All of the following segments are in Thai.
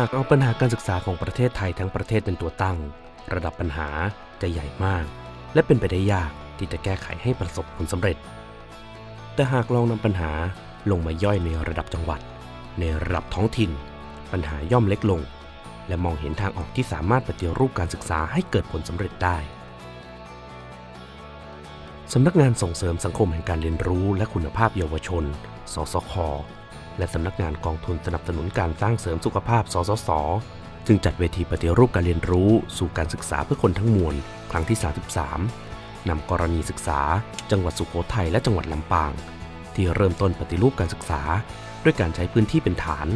หากเอาปัญหาการศึกษาของประเทศไทยทั้งประเทศเป็นตัวตั้ง ระดับปัญหาจะใหญ่มาก และเป็นไปได้ยากที่จะแก้ไขให้ประสบผลสำเร็จ แต่หากลองนำปัญหาลงมาย่อยในระดับจังหวัด ในระดับท้องถิ่น ปัญหาย่อมเล็กลง และมองเห็นทางออกที่สามารถปฏิรูปการศึกษาให้เกิดผลสำเร็จได้สำนักงานส่งเสริมสังคมแห่งการเรียนรู้และคุณภาพเยาวชน สสค และสำนักงานกองทุนสนับสนุนการสร้างเสริมสุขภาพ สสส จึงจัดเวทีปฏิรูปการเรียนรู้ สู่การศึกษาเพื่อคนทั้งมวล ครั้งที่ 33 นำกรณีศึกษา จังหวัดสุโขทัยและจังหวัดลำปาง ที่เริ่มต้นปฏิรูปการศึกษา ด้วยการใช้พื้นที่เป็นฐาน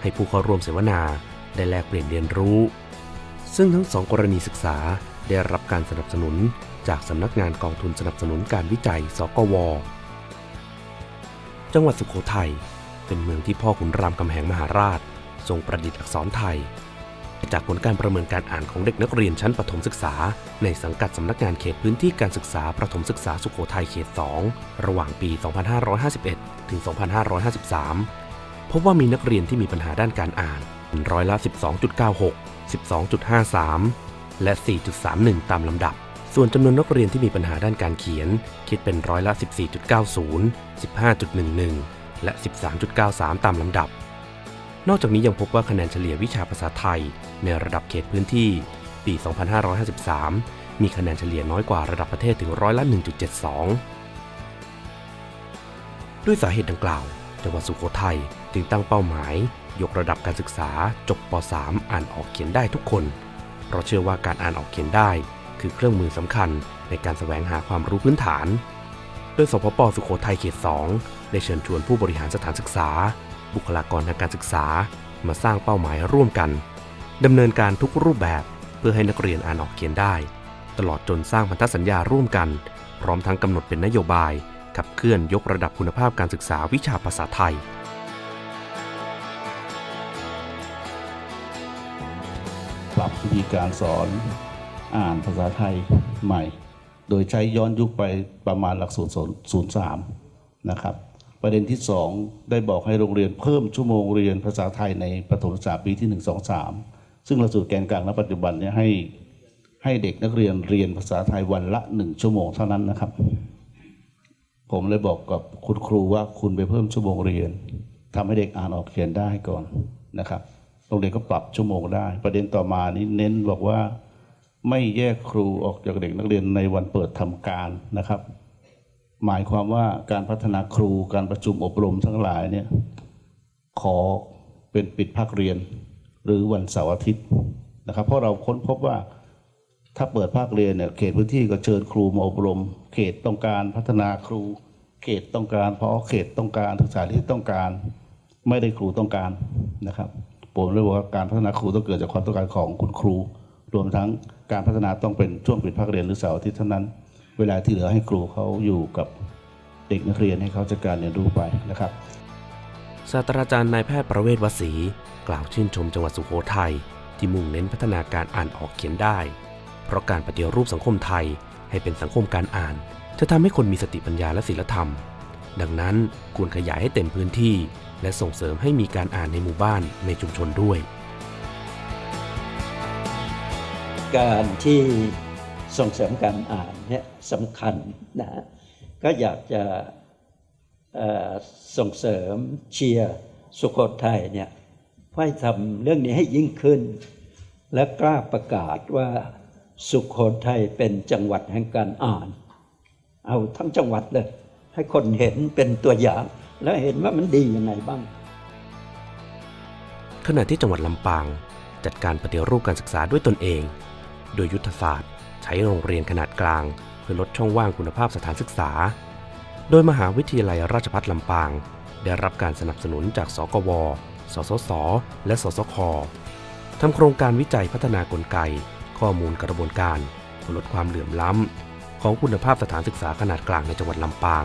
ให้ผู้เข้าร่วมเสวนาได้แลกเปลี่ยนเรียนรู้ ซึ่งทั้งสองกรณีศึกษาได้รับการสนับสนุนจากสำนักงานกองทุนสนับสนุนการวิจัย สกว จังหวัดสุโขทัย เป็นเมืองที่พ่อขุนรามคำแหงมหาราช ทรงประดิษฐ์อักษรไทย จากผลการประเมินการอ่านของเด็กนักเรียนชั้นประถมศึกษา ในสังกัดสำนักงานเขตพื้นที่การศึกษาประถมศึกษาสุโขทัยเขต 2 ระหว่างปี 2551 ถึง 2553 พบว่ามีนักเรียนที่มีปัญหาด้านการอ่านร้อยละ 12.96 12.53 และ 4.31 ตามลำดับ ส่วนจำนวนนักเรียนที่มีปัญหาด้านการเขียน คิดเป็นร้อยละ 14.90 15.11 และ 13.93 ตามลำดับ นอกจากนี้ยังพบว่าคะแนนเฉลี่ยวิชาภาษาไทย ในระดับเขตพื้นที่ ปี 2553 มีคะแนนเฉลี่ยน้อยกว่าระดับประเทศถึงร้อยละ 1.72 ด้วยสาเหตุดังกล่าว จังหวัดสุโขทัยจึงตั้งเป้าหมาย ยกระดับการศึกษาจบป .3 อ่านออกเขียนได้ทุกคน เพราะเชื่อว่าการอ่านออกเขียนได้ คือเครื่องมือสำคัญในการแสวงหาความรู้พื้นฐาน โดยสพปสุโขทัยเขต 2 ได้เชิญชวนผู้บริหารสถานศึกษา บุคลากรทางการศึกษา มาสร้างเป้าหมายร่วมกันดำเนินการทุกรูปแบบเพื่อให้นักเรียนอ่านออกเขียนได้ ตลอดจนสร้างพันธสัญญาร่วมกัน พร้อมทั้งกำหนดเป็นนโยบายขับเคลื่อนยกระดับคุณภาพการศึกษาวิชาภาษาไทย ปรับวิธีการสอนอ่านภาษาไทยใหม่ โดยใช้ย้อนยุคไปประมาณหลักสูตร03นะครับ ประเด็นที่ 2 ได้บอกให้โรงเรียนเพิ่มชั่วโมงเรียนภาษาไทยในประถมศึกษาปีที่ 1 2 3 ซึ่งหลักสูตรแกนกลางณปัจจุบันเนี่ยให้ให้เด็กนักเรียนเรียนภาษาไทยวันละ 1 ชั่วโมงเท่านั้นนะครับ ผมเลยบอกกับคุณครูว่าคุณไปเพิ่มชั่วโมงเรียนทำให้เด็กอ่านออกเขียนได้ก่อนนะครับโรงเรียนก็ปรับชั่วโมงได้ ประเด็นต่อมานี้เน้นบอกว่าไม่แยกครูออกจากเด็กนักเรียนในวันเปิดทำการนะครับ หมายความว่าการพัฒนาครูการประชุมอบรมทั้งหลายเนี่ยขอเป็นปิดภาคเรียน หรือวันเสาร์อาทิตย์นะครับ เพราะเราค้นพบว่าถ้าเปิดภาคเรียนเนี่ยเขตพื้นที่ก็เชิญครูมาอบรม เขตต้องการพัฒนาครู เขตต้องการเพราะเขตต้องการศึกษาที่ต้องการ ไม่ได้ครูต้องการนะครับผมเลยบอกว่าการพัฒนาครูต้องเกิดจากความต้องการของคุณครู รวมทั้งการพัฒนาต้องเป็นช่วงปิดภาคเรียนหรือเสาร์อาทิตย์เท่านั้น เวลาที่เหลือให้ครูเขาอยู่กับเด็กนักเรียนให้เขาจัดการเรียนรู้ไปนะครับศาสตราจารย์นายแพทย์ประเวศวสี กล่าวชื่นชมจังหวัดสุโขทัยที่มุ่งเน้นพัฒนาการอ่านออกเขียนได้ เพราะการปฏิรูปสังคมไทยให้เป็นสังคมการอ่าน จะทำให้คนมีสติปัญญาและศีลธรรม ดังนั้นควรขยายให้เต็มพื้นที่ และส่งเสริมให้มีการอ่านในหมู่บ้านในชุมชนด้วย การที่ ส่งเสริมการอ่านเนี่ยสำคัญนะฮะก็อยากจะส่งเสริมเชียร์สุโขทัยเนี่ยให้ทำเรื่องนี้ให้ยิ่งขึ้น และกล้าประกาศว่าสุโขทัยเป็นจังหวัดแห่งการอ่าน เอาทั้งจังหวัดเลย ให้คนเห็นเป็นตัวอย่าง แล้วเห็นว่ามันดียังไงบ้าง ขณะที่จังหวัดลำปาง จัดการปฏิรูปการศึกษาด้วยตนเอง โดยยุทธศาสตร์ ใช้โรงเรียนขนาดกลาง เพื่อลดช่องว่างคุณภาพสถานศึกษา โดยมหาวิทยาลัยราชภัฏลำปาง ได้รับการสนับสนุนจาก สกว สสส และสสคทำโครงการวิจัยพัฒนากลไก ข้อมูลกระบวนการเพื่อลดความเหลื่อมล้ำ ของคุณภาพสถานศึกษาขนาดกลางในจังหวัดลำปาง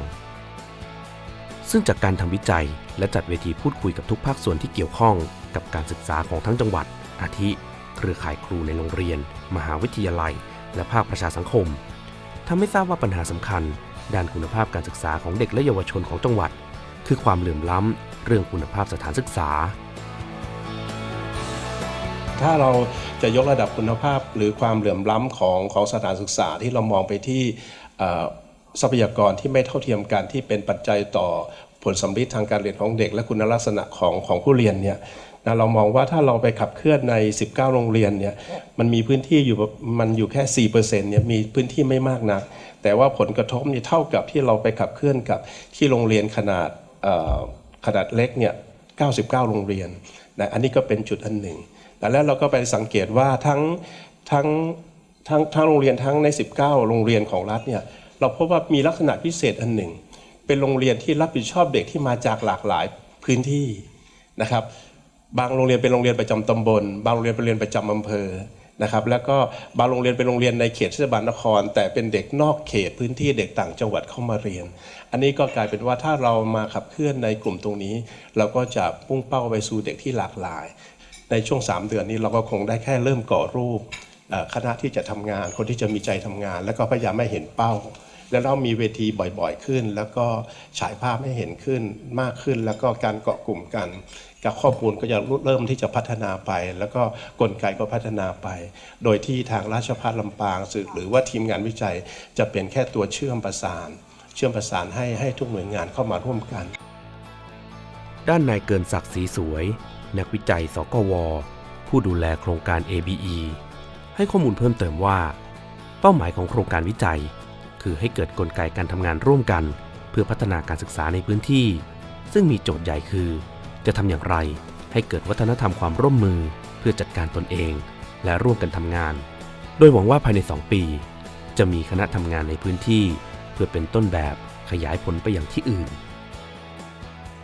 ซึ่งจากการทำวิจัยและจัดเวทีพูดคุยกับทุกภาคส่วนที่เกี่ยวข้องกับการศึกษาของทั้งจังหวัด อาทิ เครือข่ายครูในโรงเรียน มหาวิทยาลัย และภาคประชาสังคมทำให้ทราบว่าปัญหาสำคัญ ด้านคุณภาพการศึกษาของเด็กและเยาวชนของจังหวัด คือความเหลื่อมล้ำเรื่องคุณภาพสถานศึกษา ถ้าเราจะยกระดับคุณภาพหรือความเหลื่อมล้ำของของสถานศึกษาที่เรามองไปที่ทรัพยากรที่ไม่เท่าเทียมกันที่เป็นปัจจัยต่อผลสัมฤทธิ์ทางการเรียนของเด็ก และคุณลักษณะของของผู้เรียนเนี่ย นะเรามองว่าถ้าเราไปขับเคลื่อนใน 19 โรงเรียนเนี่ยมันมีพื้นที่อยู่มันอยู่แค่4%เนี่ยมีพื้นที่ไม่มากนัก แต่ว่าผลกระทบเนี่ยเท่ากับที่เราไปขับเคลื่อนกับที่โรงเรียนขนาดขนาดเล็กเนี่ย 99 โรงเรียนนะอันนี้ก็เป็นจุดอันหนึ่งแต่แล้วเราก็ไปสังเกตว่าทั้งทั้งทั้งทั้งโรงเรียนทั้งใน 19 โรงเรียนของรัฐเนี่ยเราพบว่ามีลักษณะพิเศษอันหนึ่ง เป็นโรงเรียนที่รับผิดชอบเด็กที่มาจากหลากหลายพื้นที่นะครับ บางโรงเรียนเป็นโรงเรียนประจำตำบล บางโรงเรียนเป็นโรงเรียนประจำอำเภอนะครับแล้วก็บางโรงเรียนเป็นโรงเรียนในเขตเทศบาลนคร แต่เป็นเด็กนอกเขตพื้นที่เด็กต่างจังหวัดเข้ามาเรียน อันนี้ก็กลายเป็นว่าถ้าเรามาขับเคลื่อนในกลุ่มตรงนี้ เราก็จะพุ่งเป้าไปสู่เด็กที่หลากหลาย ในช่วง 3 เดือนนี้เราก็คงได้แค่เริ่มก่อรูปคณะที่จะทำงาน คนที่จะมีใจทำงาน แล้วก็พยายามให้เห็นเป้า แล้วเรามีเวทีบ่อยๆขึ้น แล้วก็ฉายภาพให้เห็นขึ้นมากขึ้น แล้วก็การเกาะกลุ่มกัน กับข้อมูลก็จะเริ่มที่จะพัฒนาไป แล้วก็กลไกก็พัฒนาไป โดยที่ทางราชภัฏลำปางสื่อหรือว่าทีมงานวิจัยจะเป็นแค่ตัวเชื่อมประสาน เชื่อมประสานให้ให้ทุกหน่วยงานเข้ามาร่วมกัน ด้านนายเกินศักดิ์ศรีสวย นักวิจัยสกว ผู้ดูแลโครงการ ABE ให้ข้อมูลเพิ่มเติมว่า เป้าหมายของโครงการวิจัย คือให้เกิดกลไกการทำงานร่วมกัน เพื่อพัฒนาการศึกษาในพื้นที่ ซึ่งมีโจทย์ใหญ่คือ จะทำอย่างไรให้เกิดวัฒนธรรมความร่วมมือเพื่อจัดการตนเอง และร่วมกันทำงาน โดยหวังว่าภายใน 2 ปี จะมีคณะทำงานในพื้นที่ เพื่อเป็นต้นแบบขยายผลไปอย่างที่อื่น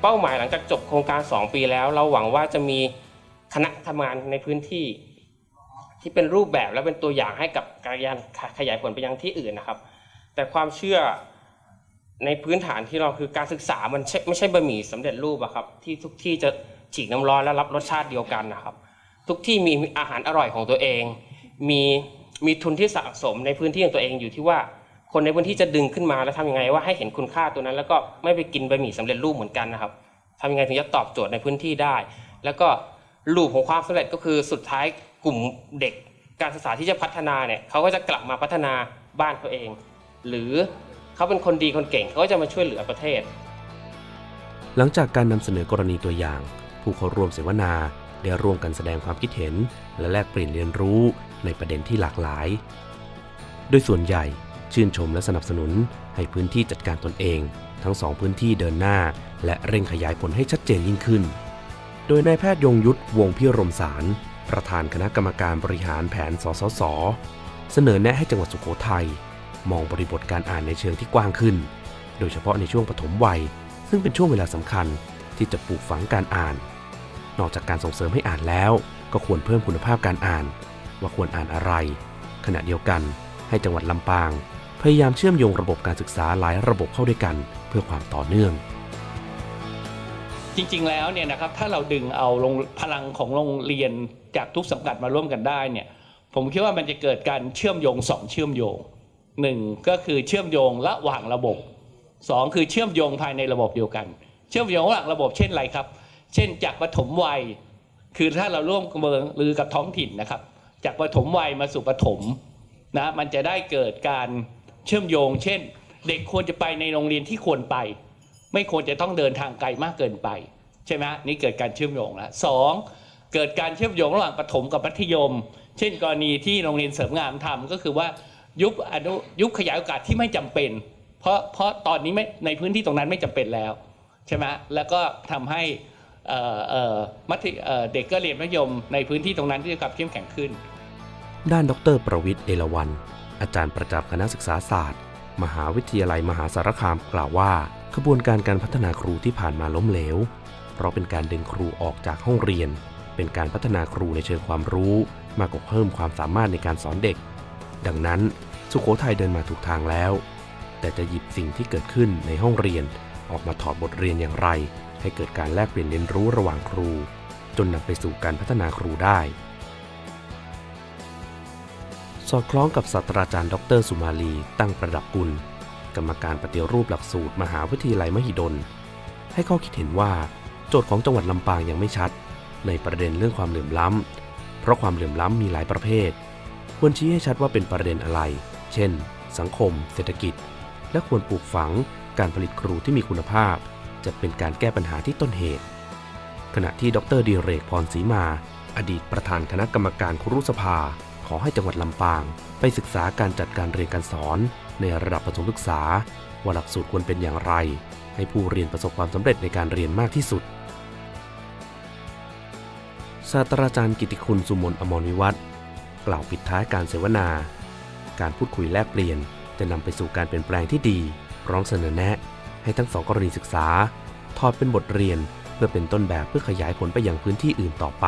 เป้าหมายหลังจากจบโครงการ 2 ปีแล้ว เราหวังว่าจะมีคณะทำงานในพื้นที่ ที่เป็นรูปแบบและเป็นตัวอย่างให้กับการยานขยายผลไปยังที่อื่นนะครับ แต่ความเชื่อ ในพื้นฐานที่เราคือการศึกษามันไม่ใช่บะหมี่สำเร็จรูปอะครับที่ทุกที่จะฉีกน้ำร้อนและรับรสชาติเดียวกันนะครับ ทุกที่มีอาหารอร่อยของตัวเอง มีมีทุนที่สะสมในพื้นที่ของตัวเองอยู่ที่ว่า คนในพื้นที่จะดึงขึ้นมาแล้วทำยังไงว่าให้เห็นคุณค่าตัวนั้น แล้วก็ไม่ไปกินบะหมี่สำเร็จรูปเหมือนกันนะครับทำยังไงถึงจะตอบโจทย์ในพื้นที่ได้ แล้วก็ลูปของความสำเร็จก็คือสุดท้ายกลุ่มเด็กการศึกษาที่จะพัฒนาเนี่ยเขาก็จะกลับมาพัฒนาบ้านตัวเอง หรือ เขาเป็นคนดีคนเก่งเขาก็จะมาช่วยเหลือประเทศ หลังจากการนำเสนอกรณีตัวอย่าง ผู้เข้าร่วมเสวนาได้ร่วมกันแสดงความคิดเห็น และแลกเปลี่ยนเรียนรู้ในประเด็นที่หลากหลาย โดยส่วนใหญ่ชื่นชมและสนับสนุนให้พื้นที่จัดการตนเอง ทั้งสองพื้นที่เดินหน้า และเร่งขยายผลให้ชัดเจนยิ่งขึ้น โดยนายแพทย์ยงยุทธวงพิรมสาร ประธานคณะกรรมการบริหารแผนสสส เสนอแนะให้จังหวัดสุโขทัย มองบริบทการอ่านในเชิงที่กว้างขึ้น โดยเฉพาะในช่วงปฐมวัย ซึ่งเป็นช่วงเวลาสำคัญที่จะปลูกฝังการอ่าน นอกจากการส่งเสริมให้อ่านแล้ว ก็ควรเพิ่มคุณภาพการอ่าน ว่าควรอ่านอะไร ขณะเดียวกัน ให้จังหวัดลำปาง พยายามเชื่อมโยงระบบการศึกษาหลายระบบเข้าด้วยกัน เพื่อความต่อเนื่องจริงๆ แล้วเนี่ยนะครับถ้าเราดึงเอาพลังของโรงเรียนจากทุกสังกัดมาร่วมกันได้เนี่ยผมคิดว่ามันจะเกิดการเชื่อมโยงสองเชื่อมโยง หนึ่งก็คือเชื่อมโยงระหว่างระบบสองคือเชื่อมโยงภายในระบบเดียวกัน เชื่อมโยงระหว่างระบบเช่นไรครับ เช่นจากปฐมวัย คือถ้าเราร่วมมือหรือกับท้องถิ่นนะครับ จากปฐมวัยมาสู่ปฐมนะมันจะได้เกิดการเชื่อมโยง เช่น เด็กควรจะไปในโรงเรียนที่ควรไป ไม่ควรจะต้องเดินทางไกลมากเกินไป ใช่ไหมนี่เกิดการเชื่อมโยงแล้วสองเกิดการเชื่อมโยงระหว่างประถมกับมัธยม เช่น กรณีที่โรงเรียนเสริมงามทำก็คือว่า ยุบอนุยุบขยายโอกาสที่ไม่จำเป็น เพราะเพราะตอนนี้ไม่ในพื้นที่ตรงนั้นไม่จำเป็นแล้วใช่ไหมแล้วก็ทำให้เอ่อเอ่อมัธยเอ่อเด็กก็เรียนมัธยมในพื้นที่ตรงนั้นที่จะกลับเข้มแข็งขึ้น ด้านดรประวิทย์เอราวันอาจารย์ประจำคณะศึกษาศาสตร์ มหาวิทยาลัยมหาสารคามกล่าวว่าขบวนการการพัฒนาครูที่ผ่านมาล้มเหลว เพราะเป็นการดึงครูออกจากห้องเรียน เป็นการพัฒนาครูในเชิงความรู้ มากกว่าเพิ่มความสามารถในการสอนเด็ก ดังนั้นสุโขทัยเดินมาถูกทางแล้ว แต่จะหยิบสิ่งที่เกิดขึ้นในห้องเรียนออกมาถอดบทเรียนอย่างไร ให้เกิดการแลกเปลี่ยนเรียนรู้ระหว่างครู จนนำไปสู่การพัฒนาครูได้ สอดคล้องกับศาสตราจารย์ ดร สุมาลี ตั้งประดับกุล กรรมการปฏิรูปหลักสูตร มหาวิทยาลัยมหิดล ให้ข้อคิดเห็นว่า โจทย์ของจังหวัดลำปางยังไม่ชัด ในประเด็นเรื่องความเหลื่อมล้ำ เพราะความเหลื่อมล้ำมีหลายประเภท ควรชี้ให้ชัดว่าเป็นประเด็นอะไร เช่น สังคม เศรษฐกิจ และควรปลูกฝังการผลิตครูที่มีคุณภาพ จะเป็นการแก้ปัญหาที่ต้นเหตุ ขณะที่ดรดีเรกพรศรีมา อดีตประธานคณะกรรมการครุสภา ขอให้จังหวัดลำปาง ไปศึกษาการจัดการเรียนการสอน ในระดับประถมศึกษา ว่าหลักสูตรควรเป็นอย่างไร ให้ผู้เรียนประสบความสำเร็จในการเรียนมากที่สุดศาสตราจารย์กิติคุณสุมนอมรวิวัฒน์ กล่าวปิดท้ายการเสวนา การพูดคุยแลกเปลี่ยนจะนำไปสู่การเปลี่ยนแปลงที่ดีพร้อมเสนอแนะ ให้ทั้งสองกรณีศึกษา ทอดเป็นบทเรียนเพื่อเป็นต้นแบบเพื่อขยายผลไปยังพื้นที่อื่นต่อไป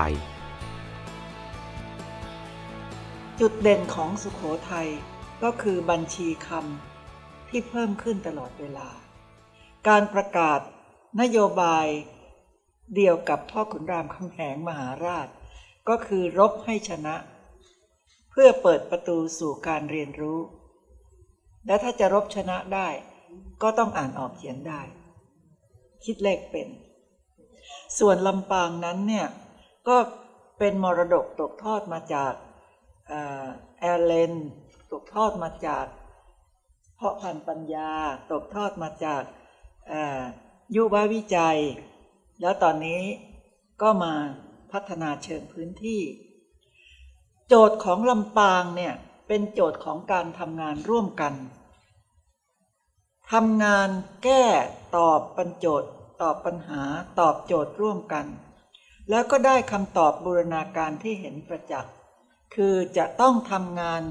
จุดเด่นของสุขโขทัยก็คือบัญชีคำที่เพิ่มขึ้นตลอดเวลา การประกาศนโยบายเดียวกับพ่อขุนรามคำแหงมหาราช ก็คือรบให้ชนะ พื่อเปิดประตูสู่การเรียนรู้ และถ้าจะรบชนะได้ ก็ต้องอ่านออกเขียนได้ คิดเลขเป็น ส่วนลำปางนั้นเนี่ย ก็เป็นมรดกตกทอดมาจากแอร์เลน ตกทอดมาจากเพาะพันธุ์ปัญญา ตกทอดมาจากยุววิจัย แล้วตอนนี้ก็มาพัฒนาเชิงพื้นที่ โจทย์ของลำปางเนี่ยเป็นโจทย์ของการทำงานร่วมกันทำงานแก้ตอบปัญโจทย์ตอบปัญหาตอบโจทย์ร่วมกัน แล้วก็ได้คำตอบบูรณาการที่เห็นประจักษ์คือจะต้องทำงาน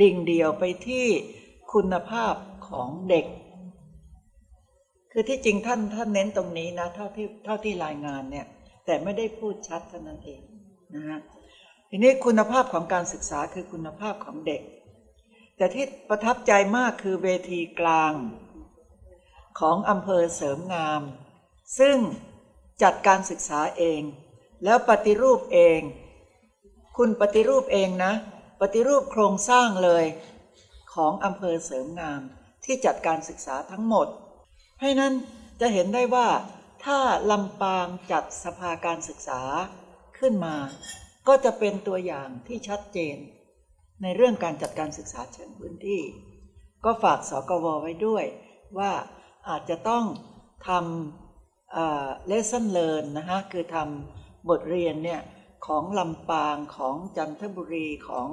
ดิ่งเดียวไปที่คุณภาพของเด็ก คือที่จริงท่านท่านเน้นตรงนี้นะเท่าที่เท่าที่รายงานเนี่ยแต่ไม่ได้พูดชัดเท่านั้นเองนะฮะ ทีนี้คุณภาพของการศึกษาคือคุณภาพของเด็ก แต่ที่ประทับใจมากคือเวทีกลางของอำเภอเสริมงาม ซึ่งจัดการศึกษาเอง แล้วปฏิรูปเอง คุณปฏิรูปเองนะ ปฏิรูปโครงสร้างเลยของอำเภอเสริมงาม ที่จัดการศึกษาทั้งหมดเพราะฉะนั้นจะเห็นได้ว่าถ้าลำปางจัดสภาการศึกษาขึ้นมา ก็จะเป็นตัวอย่างที่ชัดเจน ในเรื่องการจัดการศึกษาเชิงพื้นที่ ก็ฝากสกวไว้ด้วยว่าอาจจะต้องทำ lesson learn นะฮะคือทำบทเรียนเนี่ยของลำปางของจันทบุรีของ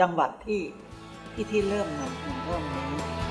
จังหวัดที่ที่ที่เริ่มนเริ่มนี้